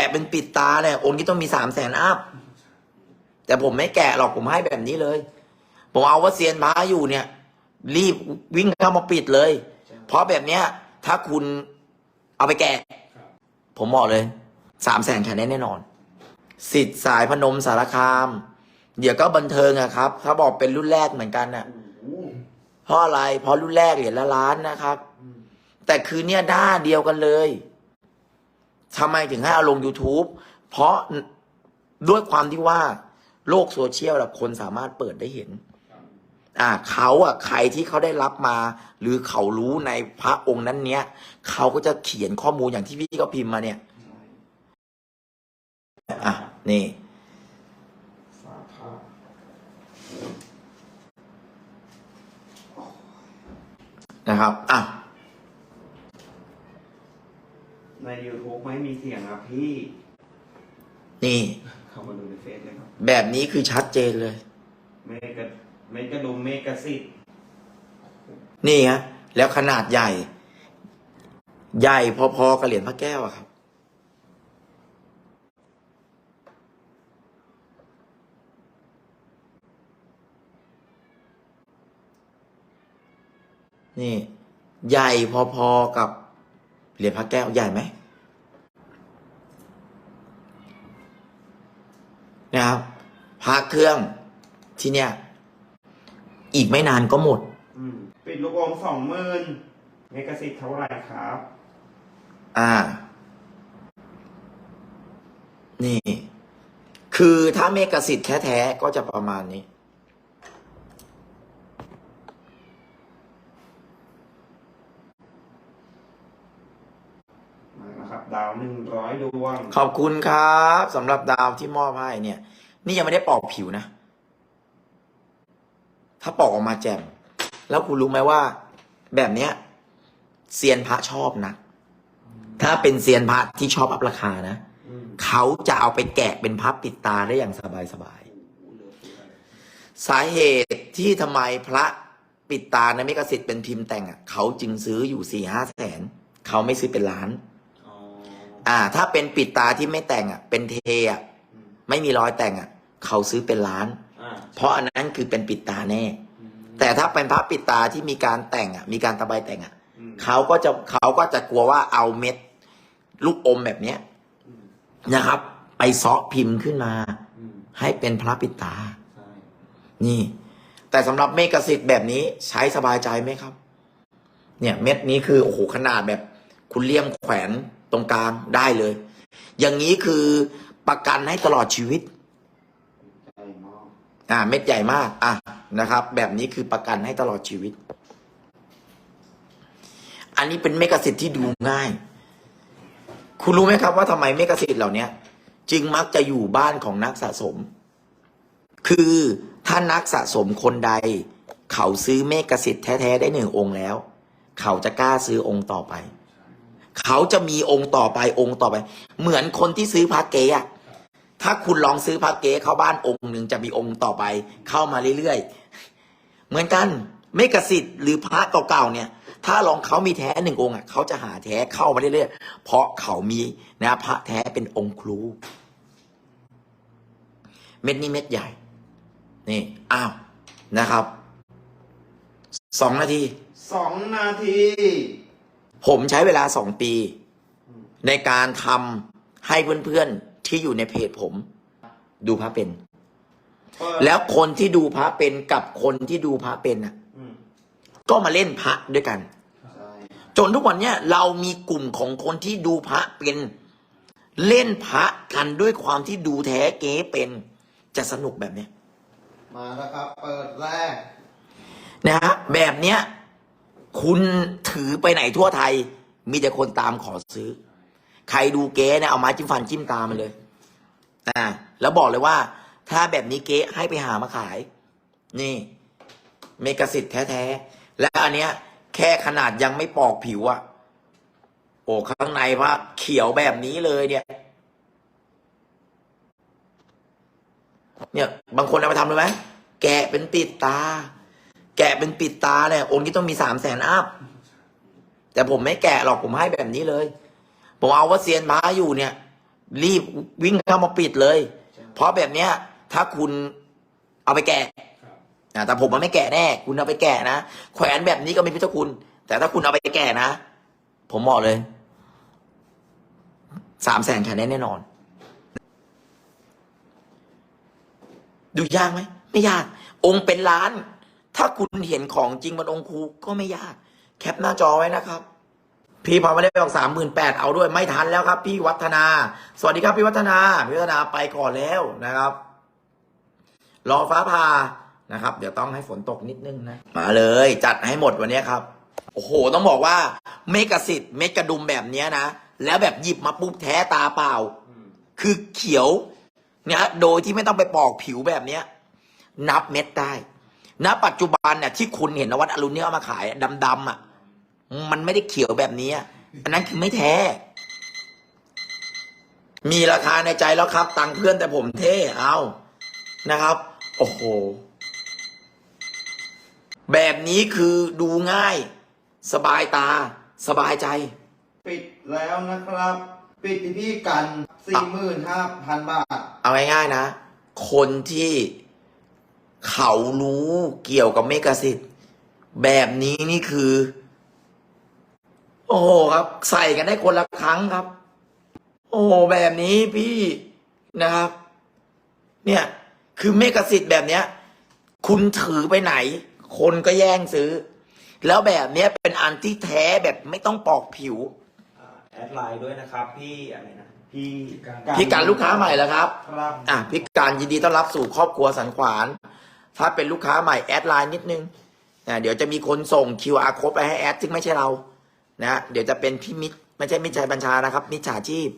ะเป็นปิดตาเนี่ยองค์นี้ต้องมีสามแสนอัพ แต่ผมไม่แกะหรอกผมให้แบบนี้เลย ผมเอาว่าเซียนพระอยู่เนี่ย รีบวิ่งเข้ามาปิดเลย เพราะแบบเนี้ย ถ้าคุณเอาไปแกะ ผมบอกเลยสามแสนแค่นี้แน่นอน สิทธิ์สายพนมสารคาม เดี๋ยวก็บันเทิงอะครับเขาบอกเป็นรุ่นแรกเหมือนกันน่ะเพราะอะไรเพราะรุ่นแรกเหรียญละล้านนะครับ แต่คือเนี่ยหน้าเดียวกันเลย ทำไมถึงให้เอาลง YouTube เพราะด้วยความที่ว่าโลกโซเชียลคนสามารถเปิดได้เห็น อ่าเขาอะใครที่เขาได้รับมา หรือเขารู้ในพระองค์นั้นเนี้ยเขาก็จะเขียนข้อมูลอย่างที่พี่เขาพิมพ์มาเนี่ย อะนี่นะครับ อะ ใน YouTube ไม่มีเสียงครับพี่นี่ เข้ามาดูในเฟซเลยครับ แบบนี้คือชัดเจนเลย เมกะเมกะดุมเมกะสิทธิ์นี่ฮะแล้วขนาดใหญ่ ใหญ่พอๆกับเหรียญพระแก้วอะครับ นี่ ใหญ่พอๆกับ เหรียญพระแก้วใหญ่ไหมนะครับพระเครื่องที่เนี่ย อีกไม่นานก็หมด อืมปิดลูกอมสองหมื่นเมกะสิทธิ์เท่าไหร่ครับ อ่า นี่ คือถ้าเมกสิทธิ์แท้ๆก็จะประมาณนี้ มาแล้วครับ ดาวหนึ่งร้อยดวง ขอบคุณครับสำหรับดาวที่มอบให้เนี่ย นี่ยังไม่ได้ปอกผิวนะ ถ้าปอกออกมาแจ่มแล้วคุณรู้ไหมว่า แบบเนี้ยเซียนพระชอบนะ ถ้าเป็นเซียนพระที่ชอบอัพราคานะอืมเขาจะเอาไปแกะเป็นพับปิดตาได้อย่างสบายสบายๆสาเหตุที่ทำไมพระปิดตาในเมกสิทธิ์เป็นพิมพ์แต่งอะเขาจึงซื้ออยู่สี่ห้าแสน เขาไม่ซื้อเป็นล้าน อ๋ออ่า ถ้าเป็นปิดตาที่ไม่แต่งอะ เป็นเทอะอืมไม่มีรอยแต่งอะ เขาซื้อเป็นล้าน อ่าเพราะอันนั้นคือเป็นปิดตาแน่ อืมแต่ถ้าเป็นพระปิดตาที่มีการแต่งอะ มีการตะไบแต่งอะ อืมเขาก็จะเขาก็จะกลัวว่าเอาเม็ด ลูกอมแบบเนี้ยอืมนะครับ ไปเซาะพิมพ์ขึ้นมา อืมให้เป็นพระปิดตา ใช่นี่ แต่สำหรับเมกสิทธิ์แบบนี้ใช้สบายใจไหมครับ เนี่ย เม็ดนี้คือโอ้โหขนาดแบบ คุณเลี่ยมแขวน ตรงกลางได้เลย อย่างนี้คือประกันให้ตลอดชีวิต อ่า เม็ดใหญ่มาก อะนะครับ แบบนี้คือประกันให้ตลอดชีวิต อันนี้เป็นเมกสิทธิ์ที่ดูง่าย คุณรู้ไหมครับว่าทำไมเมกสิทธิ์เหล่านี้จึงมักจะอยู่บ้านของนักสะสม คือถ้านักสะสมคนใด เขาซื้อเมกสิทธิ์แท้ ๆ ได้หนึ่งองค์แล้ว เขาจะกล้าซื้อองค์ต่อไป เขาจะมีองค์ต่อไปองค์ต่อไป เหมือนคนที่ซื้อพระเก๊อะถ้าคุณลองซื้อพระเก๊เข้าบ้านองค์หนึ่งจะมีองค์ต่อไป เข้ามาเรื่อยๆ เหมือนกันเมกสิทธิ์หรือพระเก่าๆเนี่ย ถ้าลองเขามีแท้หนึ่งองค์อะเขาจะหาแท้เข้ามาเรื่อยๆ เพราะเขามีนะพระแท้เป็นองค์ครู เม็ดนี้เม็ดใหญ่ นี่อ้าวนะครับสองนาทีสองนาที ผมใช้เวลาสองปี ในการทำให้เพื่อนๆที่อยู่ในเพจผม ดูพระเป็นเปิดแล้วคนที่ดูพระเป็นกับคนที่ดูพระเป็นน่ะอืมก็มาเล่นพระด้วยกันใช่จนทุกวันเนี้ยเรามีกลุ่มของคนที่ดูพระเป็น เล่นพระกันด้วยความที่ดูแท้เก๊เป็นจะสนุกแบบเนี้ยมาแล้วครับ เปิดแรกนะฮะแบบเนี้ย คุณถือไปไหนทั่วไทย มีแต่คนตามขอซื้อ ใครดูเก๊เนี่ยเอาไม้จิ้มฟันจิ้มตามันเลยอ่าแล้วบอกเลยว่า ถ้าแบบนี้เก๊ให้ไปหามาขาย นี่ เมกสิทธิ์แท้ๆ และอันเนี้ย แค่ขนาดยังไม่ปอกผิวอะโอ้ข้างในพระเขียวแบบนี้เลยเนี่ย เนี่ย บางคนเอาไปทำเลยไหมแกะเป็นปิดตา แกะเป็นปิดตาเนี่ยองค์นี้ต้องมีสามแสนอัพแต่ผมไม่แกะหรอกผมให้แบบนี้เลย ผมเอาว่าเซียนพระอยู่เนี่ย รีบวิ่งเข้ามาปิดเลย เพราะแบบเนี้ย ถ้าคุณเอาไปแกะอะแต่ผมมันไม่แกะแน่ คุณเอาไปแกะนะแขวนแบบนี้ก็มีพิทคุณ แต่ถ้าคุณเอาไปแกะนะ ผมบอกเลยสามแสนขายได้แน่นอน ดูยากไหม ไม่ยาก องค์เป็นล้าน ถ้าคุณเห็นของจริงบนองคูก็ไม่ยาก แคปหน้าจอไว้นะครับ พี่พอม่ได้ออกสามหมื่นแปดเอาด้วยไม่ทันแล้วครับ พี่วัฒนา สวัสดีครับพี่วัฒนาพี่วัฒนาไปก่อนแล้วนะครับ รอฟ้าผ่านะครับ เดี๋ยวต้องให้ฝนตกนิดนึงนะ มาเลย จัดให้หมดวันนี้ครับ โอ้โห ต้องบอกว่า เมกะสิทธิ์เมกะดุมแบบเนี้ยนะ แล้วแบบหยิบมาปุ๊บแท้ตาเปล่า คือเขียวเนี่ยโดยที่ไม่ต้องไปปอกผิวแบบเนี้ย นับเม็ดได้ ณปัจจุบันเนี่ยที่คุณเห็นนวัดอรุณเนี่ยเอามาขายดำๆอะ มันไม่ได้เขียวแบบนี้อะอันนั้นคือไม่แท้ มีราคาในใจแล้วครับ ตังค์เพื่อนแต่ผมเท่เอานะครับ โอ้โห แบบนี้คือดูง่าย สบายตา สบายใจ ปิดแล้วนะครับ ปิดที่พี่กันสี่หมื่นห้าพันบาท เอาง่ายๆนะ คนที่ เขารู้เกี่ยวกับเมกะสิทธิ์แบบนี้นี่คือ โอ้โหครับ ใส่กันได้คนละครั้งครับ โอ้โหแบบนี้พี่นะครับ เนี่ย คือเมกะสิทธิ์แบบเนี้ย คุณถือไปไหน คนก็แย่งซื้อ แล้วแบบเนี้ยเป็นอันที่แท้แบบไม่ต้องปอกผิวอ่าแอดไลน์ด้วยนะครับ พี่อะไรนะพี่พี่การลูกค้าใหม่แล้วครับ ครับ อะพี่การยินดีต้อนรับสู่ครอบครัวสันขวาน ถ้าเป็นลูกค้าใหม่แอดไลน์นิดนึงนะเดี๋ยวจะมีคนส่ง QR code ไปให้แอดซึ่งไม่ใช่เรานะเดี๋ยวจะเป็นพี่มิตรไม่ใช่มิตรชัยบัญชานะครับ มิจฉาชีพ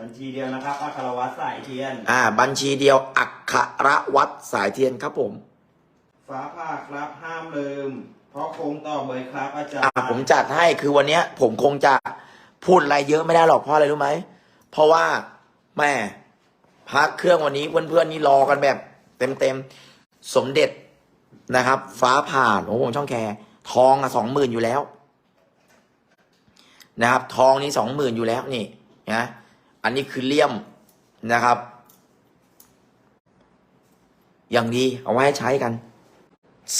บัญชีเดียวนะครับอัครวัตรสายเทียน อ่า บัญชีเดียวอักขระวัดสายเทียนครับผมฟ้าผ่าครับห้ามลืม เพราะคงต่อเบยครับอาจารย์อ่าผมจัดให้คือวันเนี้ย ผมคงจะพูดอะไรเยอะไม่ได้หรอกเพราะอะไรรู้ไหม เพราะว่าแม่พักเครื่องวันนี้เพื่อนๆนี่รอกันแบบเต็มๆ สมเด็จนะครับ ฟ้าผ่านโอ้โหช่องแคร์ทองอะสองหมื่นอยู่แล้ว นะครับ ทองนี้สองหมื่นอยู่แล้วนี่นะอันนี้คือเลี่ยมนะครับ อย่างดีเอาไว้ให้ใช้กัน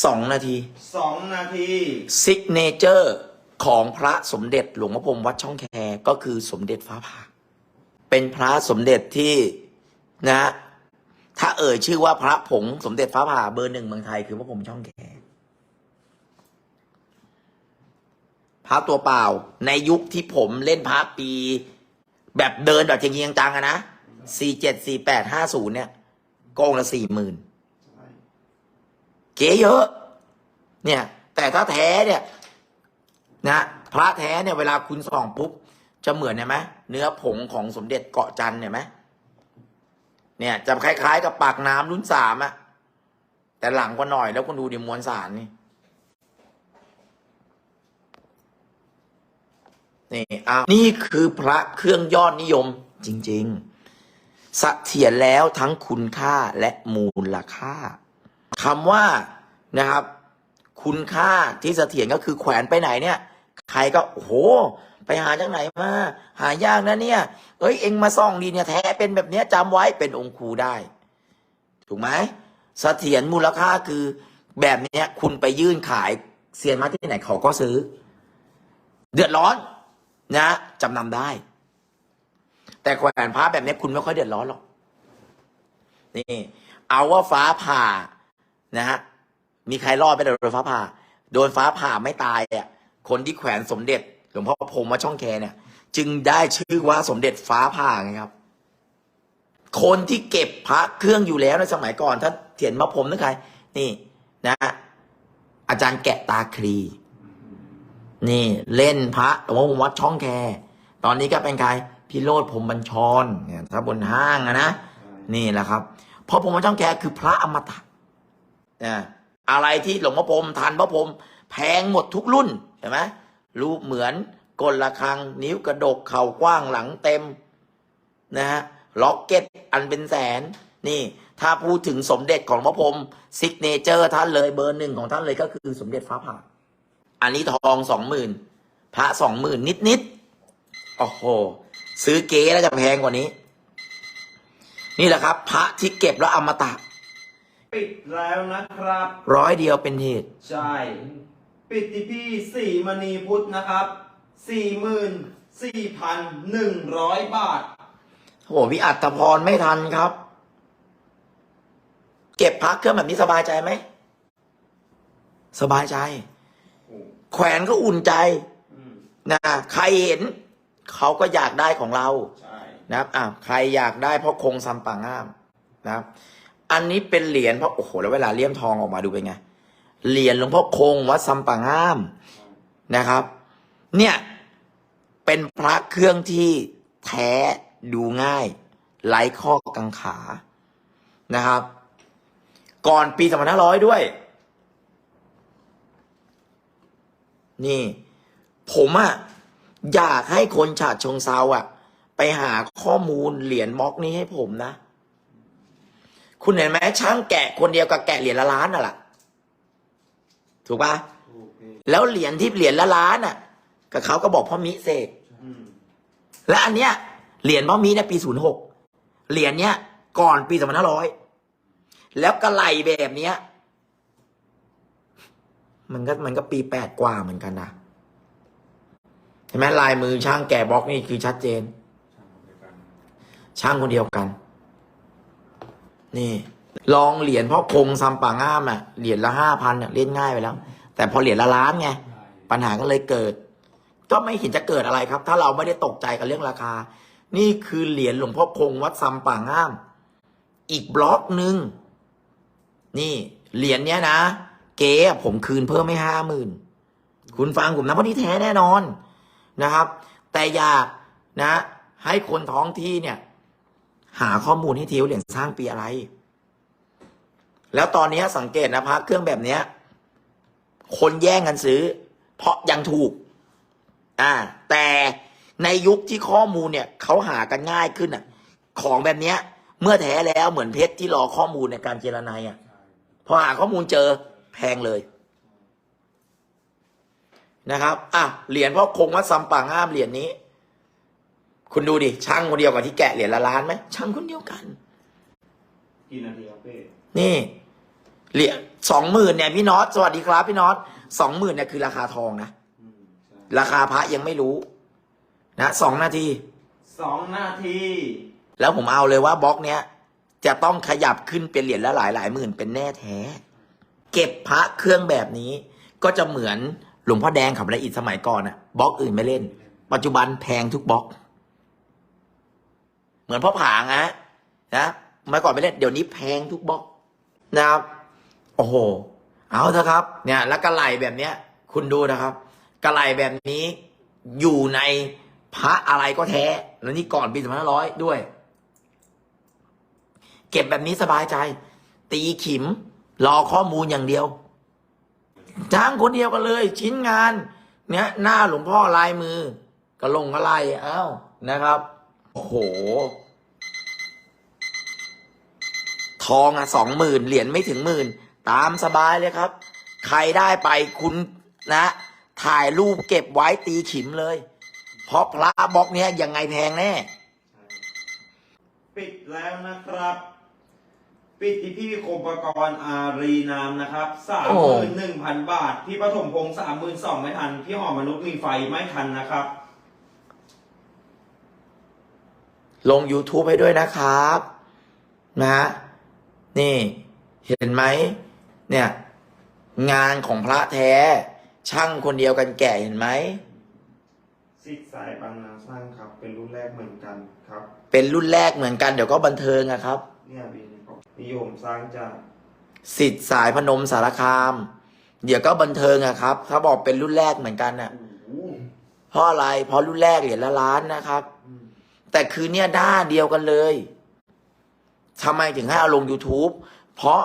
สองนาทีสองนาทีซิกเนเจอร์ของพระสมเด็จหลวงพ่อพรหมวัดช่องแคก็คือสมเด็จฟ้าผ่า เป็นพระสมเด็จที่นะ ถ้าเอ่ยชื่อว่าพระผงสมเด็จฟ้าผ่าเบอร์หนึ่งเมืองไทยคือพระพรหมช่องแคพระตัวเปล่า ในยุคที่ผมเล่นพระปี แบบเดินแบบจริงๆจังอะนะสี่เจ็ดสี่แปดห้าศูนย์เนี่ยโกองละสี่หมื่นเก๋เยอะ เนี่ย แต่ถ้าแท้เนี่ย นะพระแท้เนี่ยเวลาคุณส่องปุ๊บ จะเหมือนเห็นไหมเนื้อผงของสมเด็จเกาะจันทร์เห็นไหม เนี่ยจะคล้ายๆกับปากน้ำรุ่นสามอะแต่หลังกว่าหน่อยแล้วคุณดูดิมวลสารนี่ นี่อ้าวนี่คือพระเครื่องยอดนิยมจริง ๆสเสถียรแล้วทั้งคุณค่าและมูลค่าคำว่านะครับ คุณค่าที่เสถียรก็คือแขวนไปไหนเนี่ย ใครก็โอ้โห ไปหาจากไหนมาหายากนะเนี่ย เอ้ยเอ็งมาส่องดีเนี่ยแท้เป็นแบบเนี้ยจำไว้เป็นองค์ครูได้ ถูกไหมเสถียรมูลค่าคือแบบเนี้ยคุณไปยื่นขายเซียนมาที่ไหนเขาก็ซื้อ เดือดร้อนนะจำนำได้ แต่แขวนพระแบบนี้คุณไม่ค่อยเดือดร้อนหรอกนี่เอาว่าฟ้าผ่านะฮะมีใครรอดไปโดนฟ้าผ่า โดนฟ้าผ่าไม่ตายอะคนที่แขวนสมเด็จ ลวงพ่อพรหมวัดช่องแคเนี่ย จึงได้ชื่อว่าสมเด็จฟ้าผ่าไงครับ คนที่เก็บพระเครื่องอยู่แล้วในสมัยก่อน ถ้าเถียนมาผมนึกใคร นี่นะ อาจารย์แกะตาครี นี่เล่นพระหลวงพ่อพรหมวัดช่องแค ตอนนี้ก็เป็นใครพี่โรดพรหมบัญชรเนี่ยถ้าบนห้างอะนะนี่แหละครับเพราะพรมวัดช่องแคคือพระอมตะนะอะไรที่หลวงพ่อพรหมทันพระพรหมแพงหมดทุกรุ่นเห็นไหม รูปเหมือนกลละคัง นิ้วกระดกเข่ากว้างหลังเต็มนะฮะล็อกเก็ตอันเป็นแสน นี่ ถ้าพูดถึงสมเด็จของพระพรหมซิกเนเจอร์ท่านเลยเบอร์หนึ่งของท่านเลยก็คือสมเด็จฟ้าผ่า อันนี้ทองสองหมื่นพระสองหมื่นนิดนิดๆโอ้โห ซื้อเก๊แล้วจะแพงกว่านี้ นี่แหละครับ พระที่เก็บแล้วอมตะ ปิดแล้วนะครับ ร้อยเดียวเป็นเหตุ ใช่ ปิดที่พี่สี่มณีพุทธนะครับสี่หมื่นสี่พันหนึ่งร้อยบาทโอ้โหพี่อัตพรไม่ทันครับ เก็บพระเครื่องแบบนี้สบายใจไหม สบายใจ แขวนก็อุ่นใจอืมนะใครเห็น เขาก็อยากได้ของเราใช่นะครับอ่าใครอยากได้เพราะคงซัมปังงามนะครับ อันนี้เป็นเหรียญเพราะโอ้โห แล้วเวลาเลี่ยมทองออกมาดูเป็นไง เหรียญหลวงพ่อคงวัดซัมปังงามนะครับ เนี่ยเป็นพระเครื่องที่แท้ดูง่ายไร้ข้อกังขานะครับ ก่อนปี2500ด้วย นี่ ผมอะอยากให้คนฉาดชงเซาอะไปหาข้อมูลเหรียญม็อกนี้ให้ผมนะ คุณเห็นไหมช่างแกะคนเดียวกับแกะเหรียญละล้านน่ะล่ะ ถูกปะถูกพี่แล้วเหรียญที่เหรียญละล้านอะกับเขาก็บอกพ่อมิเสกอืมและอันเนี้ยเหรียญพ่อมิเนี่ยปีศูนย์หกเหรียญเนี้ยก่อนปีสองพันห้าร้อยแล้วกระไหลแบบเนี้ย มันก็มันก็ปีแปดกว่าเหมือนกันนะเห็นไหมลายมือช่างแกะบล็อกนี่คือชัดเจน ช่างคนเดียวกัน นี่ ลองเหรียญพ่อคงซัมปังง่ามอะเหรียญละห้าพันเนี่ยเล่นง่ายไปแล้ว แต่พอเหรียญละล้านไงปัญหาก็เลยเกิด ก็ไม่เห็นจะเกิดอะไรครับ ถ้าเราไม่ได้ตกใจกับเรื่องราคา นี่คือเหรียญหลวงพ่อคงวัดซัมป่างง่าม อีกบล็อกหนึ่งนี่เหรียญเนี้ยนะเก๋ผมคืนเพิ่มไม่ห้าหมื่นคุณฟังผมนะเพราะนี่แท้แน่นอนนะครับ แต่อยากนะ ให้คนท้องที่เนี่ย หาข้อมูลให้ทีว่าเหรียญสร้างปีอะไร แล้วตอนนี้สังเกตนะพระเครื่องแบบเนี้ย คนแย่งกันซื้อ เพราะยังถูก อ่า แต่ในยุคที่ข้อมูลเนี่ยเขาหากันง่ายขึ้นอะ ของแบบเนี้ย เมื่อแท้แล้วเหมือนเพชรที่รอข้อมูลในการเจรนายอะพอหาข้อมูลเจอแพงเลยนะครับ อะ เหรียญพ่อคงวัดซัมปังห้ามเหรียญนี้ คุณดูดิ ช่างคนเดียวกับที่แกะเหรียญละล้านไหมช่างคนเดียวกัน กี่นาทีครับพี่ นี่เหรียญสองหมื่นเนี่ยพี่น็อตสวัสดีครับพี่น็อตสองหมื่นเนี่ยคือราคาทองนะอืมใช่ราคาพระยังไม่รู้ นะสองนาที สองนาที แล้วผมเอาเลยว่าบล็อกเนี้ยจะต้องขยับขึ้นเป็นเหรียญละหลายหลายหมื่นเป็นแน่แท้ เก็บพระเครื่องแบบนี้ ก็จะเหมือนหลวงพ่อแดงขับละอิฐสมัยก่อนอะบล็อกอื่นไม่เล่น ปัจจุบันแพงทุกบล็อก เหมือนพ่อผางอะนะเมื่อก่อนไม่เล่นเดี๋ยวนี้แพงทุกบล็อก นะครับ โอ้โห เอาเถอะครับ เนี่ยแล้วกระไหลแบบเนี้ย คุณดูนะครับ กระไหลแบบนี้อยู่ในพระอะไรก็แท้ แล้วนี่ก่อนปีสองพันห้าร้อยด้วย เก็บแบบนี้สบายใจ ตีขิม รอข้อมูลอย่างเดียว จ้างคนเดียวกันเลย ชิ้นงาน เนี่ยหน้าหลวงพ่อลายมือกระลงกระไลเอ้านะครับ โอ้โห ทองอะสองหมื่นเหรียญไม่ถึงหมื่นตามสบายเลยครับ ใครได้ไปคุณนะ ถ่ายรูปเก็บไว้ตีขิมเลย เพราะพระบล็อกเนี้ยยังไงแพงแน่ ปิดแล้วนะครับ ปิดที่พี่คมประกรณ์อารีนามนะครับสามโอ้หมื่นหนึ่งพันบาท พี่ปฐมพงศ์สามหมื่นสองไม่ทัน พี่หอมมนุษย์มีไฟไม่ทันนะครับ ลง YouTube ให้ด้วยนะครับ นะ นี่ เห็นไหมเนี่ย งานของพระแท้ ช่างคนเดียวกันแก่เห็นไหมสิทธิ์สายบางนาสร้างครับ เป็นรุ่นแรกเหมือนกันครับ เป็นรุ่นแรกเหมือนกันเดี๋ยวก็บันเทิงอะครับ เนี่ยปีนี้ก็นิยมสร้างจากสิทธิ์สายพนมสารคาม เดี๋ยวก็บันเทิงอะครับ ถ้าบอกเป็นรุ่นแรกเหมือนกันอะโอ้โหเพราะอะไร เพราะรุ่นแรกเหรียญละล้านนะครับอืมแต่คือเนี่ยด้าเดียวกันเลย ทำไมถึงให้เอาลง YouTube เพราะ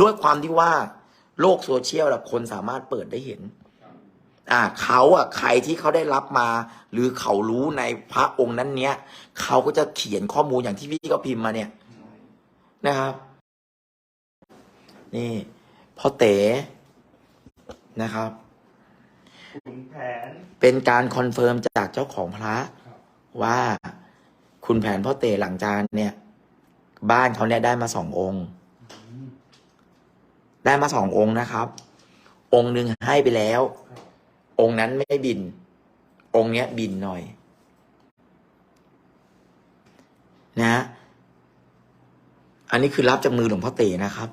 ด้วยความที่ว่าโลกโซเชียลคนสามารถเปิดได้เห็น อ่าเขาอะใครที่เขาได้รับมา หรือเขารู้ในพระองค์นั้นเนี้ยเขาก็จะเขียนข้อมูลอย่างที่พี่ก็พิมพ์มาเนี่ยนะครับ นี่พ่อเต๋นะครับขุนแผนเป็นการคอนเฟิร์มจากเจ้าของพระว่าคุณแผนพ่อเต๋หลังจานเนี่ย บ้านเขาเนี่ยได้มาสององค์ ได้มาสององค์นะครับ องค์หนึ่งให้ไปแล้ว องค์นั้นไม่ได้บิน องค์เนี้ยบินหน่อย นะ อันนี้คือรับจากมือหลวงพ่อเต๋นะครับ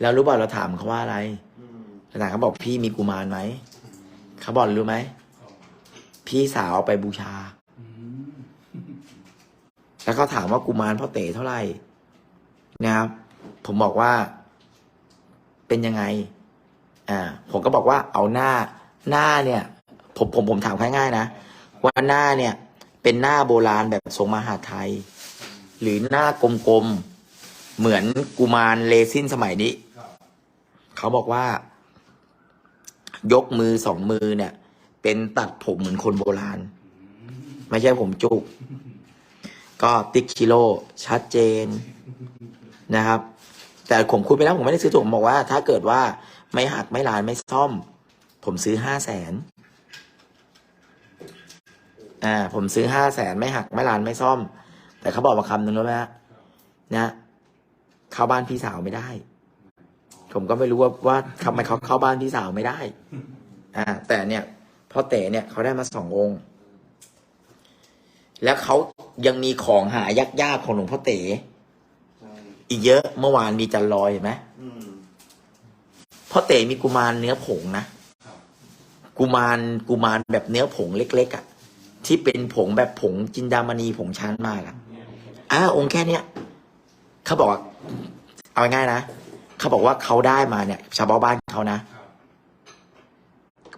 แล้วรู้ป่ะเราถามเขาว่าอะไรอืมเราถามเขาบอกพี่มีกุมารไหมเขาบอกรู้ไหม พี่สาวไปบูชา แล้วเขาถามว่ากุมารพ่อเต๋เท่าไหร่นะครับ ผมบอกว่า เป็นยังไง อ่า ผมก็บอกว่าเอาหน้า หน้าเนี่ย ผมผมผมถามง่ายๆนะว่าหน้าเนี่ย เป็นหน้าโบราณแบบทรงมหาไทย หรือหน้ากลมๆเหมือนกุมารเลซินสมัยนี้เขาบอกว่า ยกมือสองมือเนี่ย เป็นตัดผมเหมือนคนโบราณ ไม่ใช่ผมจุก ก็ติ๊กคิโลชัดเจนนะครับ แต่ผมคุยไปแล้วผมไม่ได้ซื้อถูกผมบอกว่า ถ้าเกิดว่าไม่หักไม่ลานไม่ซ่อม ผมซื้อห้าแสนอ่าผมซื้อห้าแสนไม่หักไม่ลานไม่ซ่อม แต่เขาบอกมาคำหนึ่งรู้ไหมฮะนะเข้าบ้านพี่สาวไม่ได้ ผมก็ไม่รู้ว่าว่าทำไมเขาเข้าบ้านพี่สาวไม่ได้ อ่า แต่เนี่ยพ่อเต๋เนี่ยเขาได้มาสององค์ แล้วเขายังมีของหายากๆของหลวงพ่อเต๋ใช่อีกเยอะเมื่อวานมีจันลอยเห็นไหมอืมพ่อเต๋มีกุมารเนื้อผงนะกุมารกุมารแบบเนื้อผงเล็ก ๆอะ่ะ ที่เป็นผงแบบผงจินดามณีผงชั้นมากอะ่ะอ่าองค์แค่เนี้ยเขาบอกว่าเอาง่ายๆนะเขาบอกว่าเขาได้มาเนี่ย ชาวบ้านเขานะ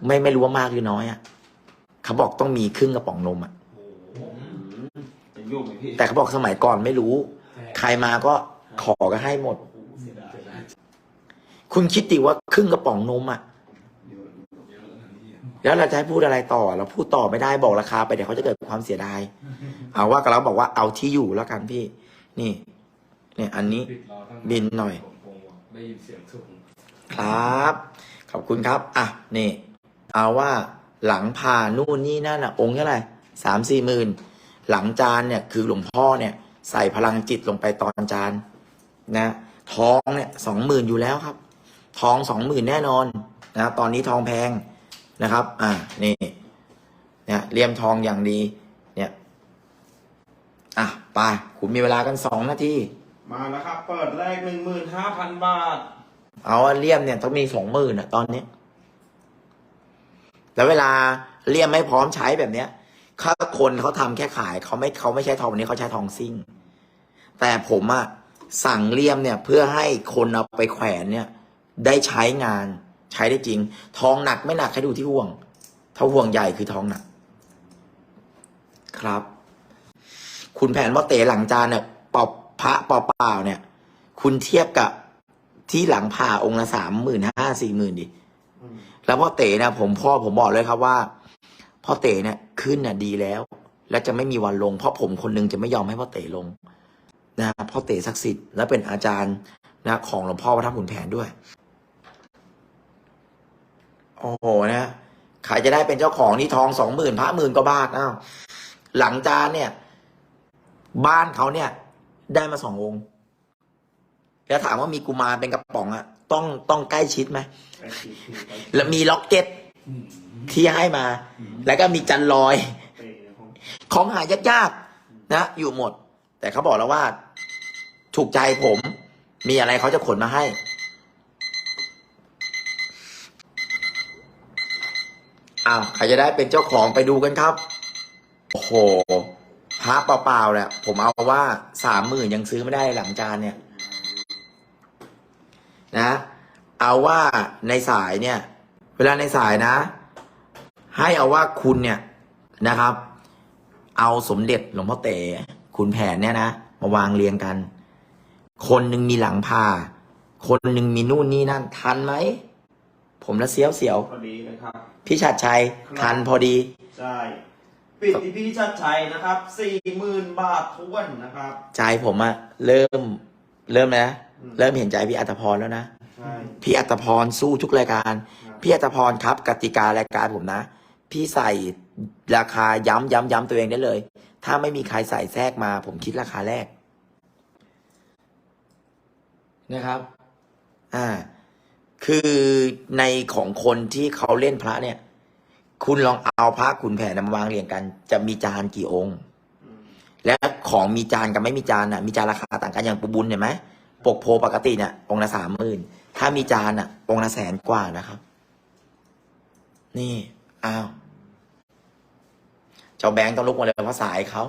ไม่ไม่รู้ว่ามากหรือน้อยอะ่ะเขาบอกต้องมีครึ่งกระป๋องนมอะ ยังยุ่งไหมพี่แต่เขาบอกสมัยก่อนไม่รู้ ใครมาก็ขอก็ให้หมดคุณคิดดิว่าครึ่งกระป๋องนมอะ แล้วเราจะให้พูดอะไรต่อ เราพูดต่อไม่ได้บอกราคาไปเดี๋ยวเขาจะเกิดความเสียดาย เอาว่ากับเราบอกว่าเอาที่อยู่แล้วกันพี่ นี่ เนี่ย อันนี้ ปิดรอตั้งบินหน่อย ผมคงได้ยินเสียงสูงครับ ขอบคุณครับ อะ นี่ เอาว่าหลังผ่านู่นนี่นั่นอะ องค์เท่าไหร่สามสี่หมื่น หลังจานเนี่ยคือหลวงพ่อเนี่ยใส่พลังจิตลงไปตอนจานนะทองเนี่ยสองหมื่นอยู่แล้วครับทองสองหมื่นแน่นอนนะตอนนี้ทองแพงนะครับ อ่านี่เนี่ยเลี่ยมทองอย่างดี เนี่ยอะไปคุณมีเวลากันสองนาทีมาแล้วครับ เปิดแรกหนึ่งหมื่นห้าพันบาท เอาว่าเลี่ยมเนี่ยต้องมีสองหมื่นอะตอนนี้ แล้วเวลาเลี่ยมไม่พร้อมใช้แบบเนี้ย ถ้าคนเขาทำแค่ขายเขาไม่เขาไม่ใช้ทองแบบนี้เขาใช้ทองซิ่ง แต่ผมอะสั่งเลี่ยมเนี่ยเพื่อให้คนเอาไปแขวนเนี่ย ได้ใช้งานใช้ได้จริง ทองหนักไม่หนักให้ดูที่ห่วง ถ้าห่วงใหญ่คือทองหนัก ครับ คุณแผนว่าเต๋หลังจานเนี่ยปอบพระเปล่าๆเนี่ย คุณเทียบกับที่หลังผ่าองค์ละสามหมื่นห้าสี่หมื่นดิอืมแล้วพ่อเต๋เนี่ยผมพ่อผมบอกเลยครับว่า พ่อเต๋เนี่ยขึ้นน่ะดีแล้ว และจะไม่มีวันลง เพราะผมคนหนึงจะไม่ยอมให้พ่อเต๋ลงนะพ่อเต๋ศักดิ์สิทธิ์และเป็นอาจารย์นะของหลวงพ่อพระธรรมขุนแผนด้วย โอ้โหนะใครจะได้เป็นเจ้าของนี่ทองสองหมื่นพระหมื่นก็บาทอ้าวหลังจานเนี่ย บ้านเขาเนี่ย ได้มาสององค์แล้วถามว่ามีกุมารเป็นกระป๋องอะต้องต้องใกล้ชิดไหมไปฉีดผิวไปแล้วมีล็อกเก็ต ที่ให้มา แล้วก็มีจันลอยเตะในห้องของหายากๆนะ อยู่หมด แต่เขาบอกแล้วว่า ถูกใจผม มีอะไรเขาจะขนมาให้ อ้าวใครจะได้เป็นเจ้าของไปดูกันครับ โอ้โหพระเปล่าๆเนี่ยผมเอาว่าสามหมื่นยังซื้อไม่ได้หลังจานเนี่ย นะ เอาว่าในสายเนี่ยเวลาในสายนะ ให้เอาว่าคุณเนี่ยนะครับ เอาสมเด็จหลวงพ่อเต๋ขุนแผนเนี่ยนะมาวางเรียงกัน คนหนึ่งมีหลังผ่าคนหนึ่งมีนู่นนี่นั่นทันไหมผมละเสียวเสียวพอดีนะครับๆพี่ชัดชัยทันพอดี ใช่ปิดที่พี่ชัดชัยนะครับสี่หมื่นบาททวนนะครับ ใจผมอะเริ่มเริ่มนะอืมเริ่มเห็นใจพี่อัตพรแล้วนะใช่พี่อัตพรสู้ทุกรายการครับ พี่อัตพรครับ กติการายการผมนะ พี่ใส่ราคาย้ำย้ำย้ำตัวเองได้เลย ถ้าไม่มีใครใส่แทรกมา ผมคิดราคาแรก นะครับ อ่า คือในของคนที่เขาเล่นพระเนี่ย คุณลองเอาพระขุนแผนมาวางเรียงกัน จะมีจานกี่องค์ และของมีจานกับไม่มีจานอะ มีจานราคาต่างกันอย่างปูบุญเห็นไหมปกโพปกติเนี่ยองค์ละสามหมื่นถ้ามีจานอะองค์ละแสนกว่านะครับ นี่ อ้าว เจ้าแบงค์ต้องลุกมาเลยเพราะสายเขา